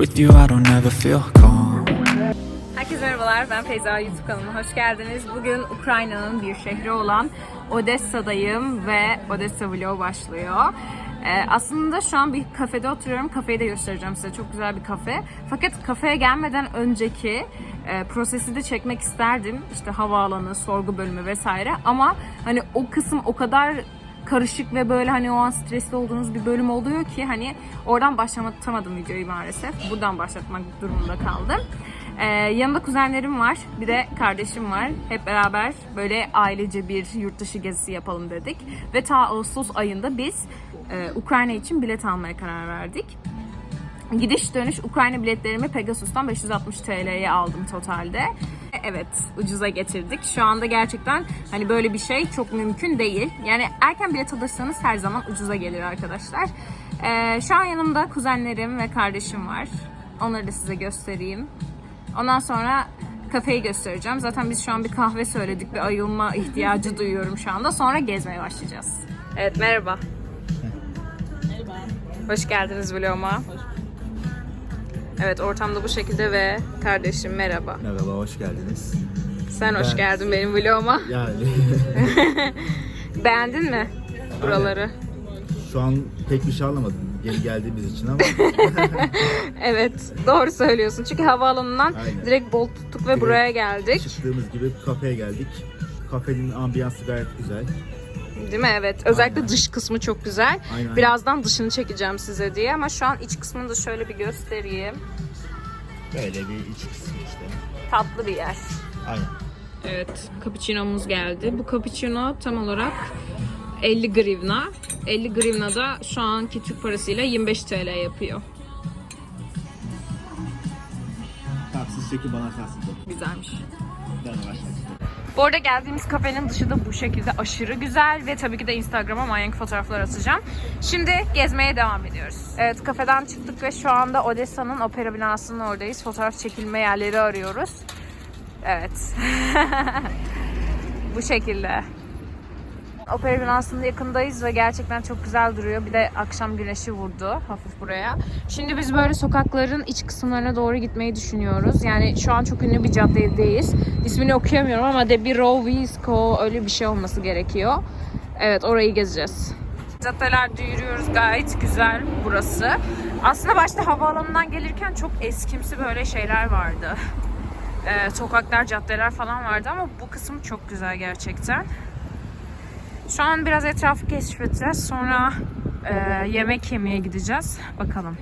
With you, I don't ever feel calm. Herkese merhabalar, ben Feyza YouTube kanalıma hoş geldiniz. Bugün Ukrayna'nın bir şehri olan Odessa'dayım ve Odessa vlog başlıyor. Ee, aslında şu an bir kafede oturuyorum. Kafeyi de göstereceğim size. Çok güzel bir kafe. Fakat kafeye gelmeden önceki e, prosesi de çekmek isterdim. İşte havaalanı, sorgu bölümü vesaire. Ama hani o kısım o kadar karışık ve böyle hani o an stresli olduğunuz bir bölüm oluyor ki hani oradan başlatamadım videoyu maalesef. Buradan başlatmak durumunda kaldım. Ee, yanımda kuzenlerim var, bir de kardeşim var. Hep beraber böyle ailece bir yurt dışı gezisi yapalım dedik. Ve ta Ağustos ayında biz e, Ukrayna için bilet almaya karar verdik. Gidiş dönüş Ukrayna biletlerimi Pegasus'tan 560 TL'ye aldım totalde. Evet, ucuza getirdik. Şu anda gerçekten hani böyle bir şey çok mümkün değil. Yani erken bilet alırsanız her zaman ucuza gelir arkadaşlar. Ee, şu an yanımda kuzenlerim ve kardeşim var. Onları da size göstereyim. Ondan sonra kafeyi göstereceğim. Zaten biz şu an bir kahve söyledik ve ayılma ihtiyacı duyuyorum şu anda. Sonra gezmeye başlayacağız. Evet, merhaba. Hoş geldiniz vloguma. Evet ortamda bu şekilde ve kardeşim merhaba. Merhaba, hoş geldiniz. Sen hoş Ben- geldin benim vloguma. Yani Beğendin mi buraları? şu an pek bir şey anlamadım yeni geldiğimiz için ama Evet doğru söylüyorsun. Çünkü havaalanından Aynen. direkt bol tuttuk ve buraya geldik. çıktığımız gibi kafeye geldik. Kafenin ambiyansı gayet güzel. Değil mi? Evet. Özellikle Aynen. dış kısmı çok güzel. Aynen. Birazdan dışını çekeceğim size diye ama şu an iç kısmını da şöyle bir göstereyim. Böyle bir iç kısmı işte. Tatlı bir yer. Aynen. Evet, cappuccino'muz geldi. Bu cappuccino tam olarak 50 grivna. 50 grivna da şu anki Türk parasıyla 25 TL yapıyor. Taksiz çeki bana da. Güzelmiş. Ben istedim. Bu arada geldiğimiz kafenin dışı da bu şekilde aşırı güzel ve tabii ki de Instagram'a manyak fotoğraflar atacağım. Şimdi gezmeye devam ediyoruz. Evet kafeden çıktık ve şu anda Odessa'nın opera binasının oradayız. Fotoğraf çekilme yerleri arıyoruz. Evet. bu şekilde. Opera binasının yakındayız ve gerçekten çok güzel duruyor. Bir de akşam güneşi vurdu hafif buraya. Şimdi biz böyle sokakların iç kısımlarına doğru gitmeyi düşünüyoruz. Yani şu an çok ünlü bir caddedeyiz. İsmini okuyamıyorum ama De Birovisko öyle bir şey olması gerekiyor. Evet orayı gezeceğiz. Caddelerde yürüyoruz. Gayet güzel burası. Aslında başta havaalanından gelirken çok eskimsi böyle şeyler vardı. Ee, sokaklar, caddeler falan vardı ama bu kısım çok güzel gerçekten. Şu an biraz etrafı keşfedeceğiz. Sonra e, yemek yemeye gideceğiz. Bakalım.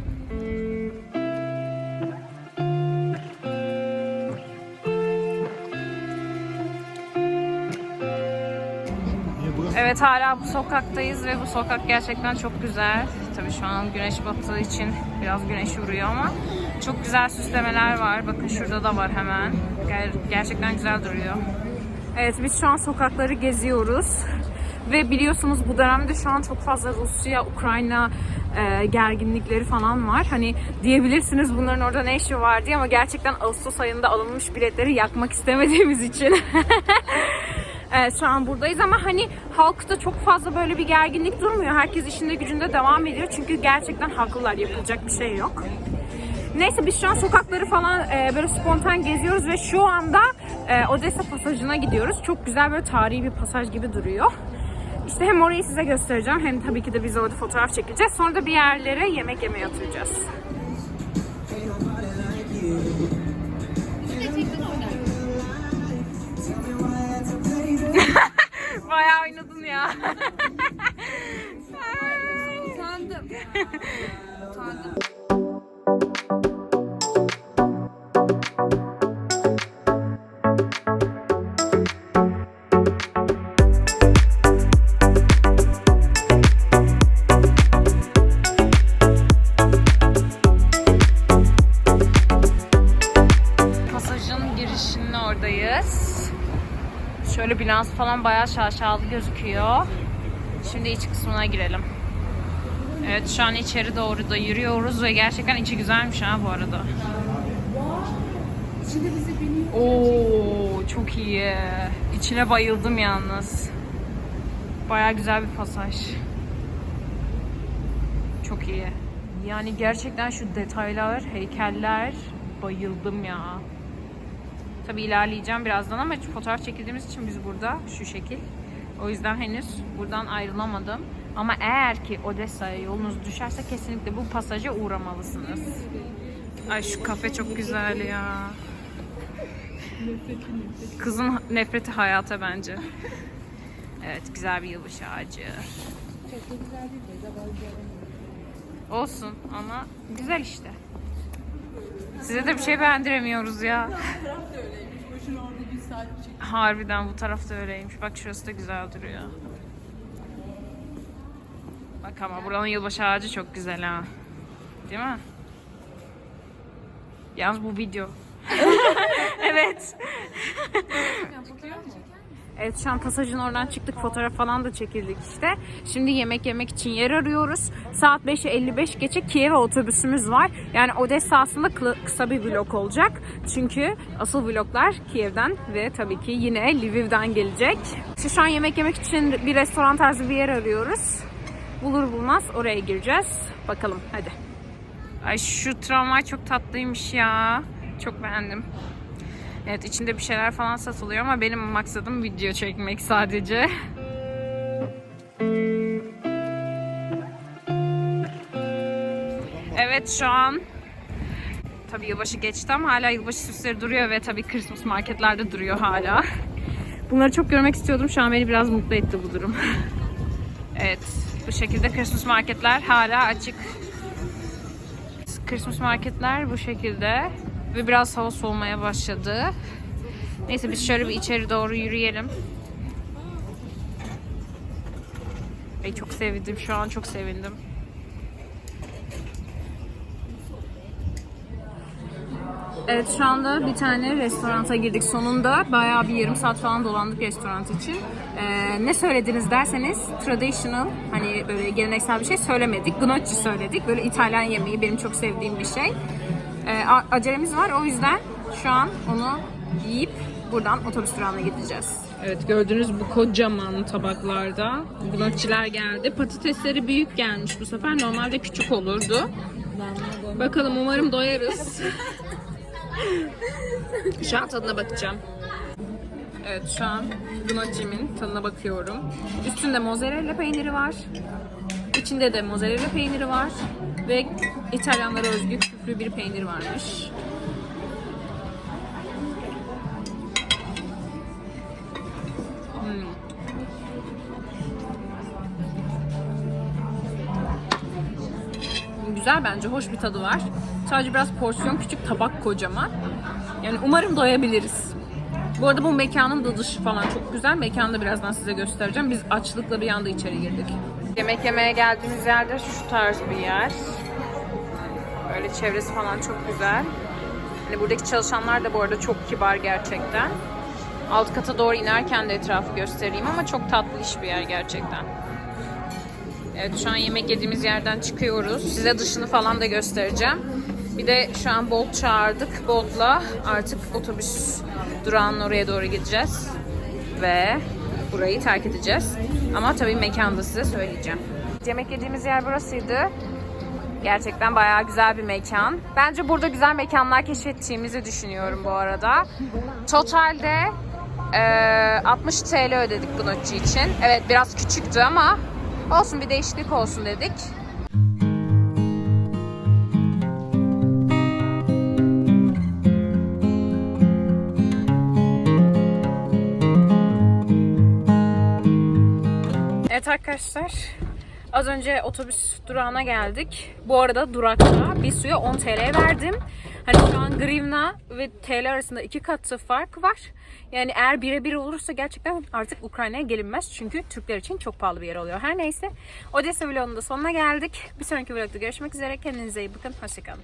Evet hala bu sokaktayız ve bu sokak gerçekten çok güzel. Tabii şu an güneş battığı için biraz güneş vuruyor ama çok güzel süslemeler var. Bakın şurada da var hemen. Ger- gerçekten güzel duruyor. Evet biz şu an sokakları geziyoruz. Ve biliyorsunuz bu dönemde şu an çok fazla Rusya, Ukrayna e, gerginlikleri falan var. Hani diyebilirsiniz bunların orada ne işi var diye ama gerçekten Ağustos ayında alınmış biletleri yakmak istemediğimiz için Evet, şu an buradayız ama hani halkta çok fazla böyle bir gerginlik durmuyor. Herkes işinde gücünde devam ediyor. Çünkü gerçekten haklılar. Yapılacak bir şey yok. Neyse biz şu an sokakları falan e, böyle spontan geziyoruz ve şu anda e, Odessa pasajına gidiyoruz. Çok güzel böyle tarihi bir pasaj gibi duruyor. İşte hem orayı size göstereceğim hem tabii ki de biz orada fotoğraf çekeceğiz. Sonra da bir yerlere yemek yemeye oturacağız. Bayağı oynadın ya. Utandım. Utandım. Şöyle binası falan bayağı şaşalı gözüküyor. Şimdi iç kısmına girelim. Evet şu an içeri doğru da yürüyoruz ve gerçekten içi güzelmiş ha bu arada. Oo çok iyi. İçine bayıldım yalnız. Baya güzel bir pasaj. Çok iyi. Yani gerçekten şu detaylar, heykeller bayıldım ya. Tabii ilerleyeceğim birazdan ama fotoğraf çekildiğimiz için biz burada şu şekil. O yüzden henüz buradan ayrılamadım. Ama eğer ki Odessa'ya yolunuz düşerse kesinlikle bu pasaja uğramalısınız. Ay şu kafe çok güzel ya. Kızın nefreti hayata bence. Evet güzel bir yılbaşı ağacı. Olsun ama güzel işte. Size de bir şey beğendiremiyoruz ya. Harbiden bu taraf da öyleymiş. Bak şurası da güzel duruyor. Bak ama buranın yılbaşı ağacı çok güzel ha. Değil mi? Yalnız bu video. evet. Evet şu an pasajın oradan çıktık fotoğraf falan da çekildik işte. Şimdi yemek yemek için yer arıyoruz. Saat 5'e 55 geçe Kiev'e otobüsümüz var. Yani Odessa aslında kı- kısa bir vlog olacak. Çünkü asıl vloglar Kiev'den ve tabii ki yine Lviv'den gelecek. Şu an yemek yemek için bir restoran tarzı bir yer arıyoruz. Bulur bulmaz oraya gireceğiz. Bakalım hadi. Ay şu tramvay çok tatlıymış ya. Çok beğendim. Evet içinde bir şeyler falan satılıyor ama benim maksadım video çekmek sadece. Evet şu an tabii yılbaşı geçti ama hala yılbaşı süsleri duruyor ve tabii Christmas marketlerde duruyor hala. Bunları çok görmek istiyordum. Şu an beni biraz mutlu etti bu durum. Evet bu şekilde Christmas marketler hala açık. Christmas marketler bu şekilde ve biraz hava soğumaya başladı. Neyse biz şöyle bir içeri doğru yürüyelim. Ay çok sevindim şu an çok sevindim. Evet şu anda bir tane restoranta girdik sonunda. Bayağı bir yarım saat falan dolandık restoran için. Ee, ne söylediniz derseniz traditional hani böyle geleneksel bir şey söylemedik. Gnocchi söyledik. Böyle İtalyan yemeği benim çok sevdiğim bir şey. A- acelemiz var o yüzden şu an onu yiyip buradan otobüs durağına gideceğiz. Evet gördüğünüz bu kocaman tabaklarda gnocchiler geldi. Patatesleri büyük gelmiş bu sefer. Normalde küçük olurdu. Bakalım umarım doyarız. Şu an tadına bakacağım. Evet şu an gnocchi'min tadına bakıyorum. Üstünde mozzarella peyniri var. İçinde de mozzarella peyniri var. Ve İtalyanlara özgü küflü bir peynir varmış. Hmm. Güzel bence, hoş bir tadı var. Sadece biraz porsiyon küçük, tabak kocaman. Yani umarım doyabiliriz. Bu arada bu mekanın da dışı falan çok güzel. Mekanı da birazdan size göstereceğim. Biz açlıkla bir anda içeri girdik. Yemek yemeye geldiğimiz yerde şu tarz bir yer. Böyle çevresi falan çok güzel. Hani buradaki çalışanlar da bu arada çok kibar gerçekten. Alt kata doğru inerken de etrafı göstereyim ama çok tatlı iş bir yer gerçekten. Evet şu an yemek yediğimiz yerden çıkıyoruz. Size dışını falan da göstereceğim. Bir de şu an Bolt çağırdık. Bolt'la artık otobüs durağının oraya doğru gideceğiz. Ve burayı terk edeceğiz. Ama tabii mekanda size söyleyeceğim. Yemek yediğimiz yer burasıydı. Gerçekten bayağı güzel bir mekan. Bence burada güzel mekanlar keşfettiğimizi düşünüyorum bu arada. Totalde eee, 60 TL ödedik notçu için. Evet biraz küçüktü ama olsun bir değişiklik olsun dedik. Arkadaşlar. Az önce otobüs durağına geldik. Bu arada durakta bir suya 10 TL verdim. Hani şu an grivna ve TL arasında iki katı fark var. Yani eğer birebir olursa gerçekten artık Ukrayna'ya gelinmez. Çünkü Türkler için çok pahalı bir yer oluyor. Her neyse. Odessa vlogunun da sonuna geldik. Bir sonraki vlogda görüşmek üzere. Kendinize iyi bakın. Hoşçakalın.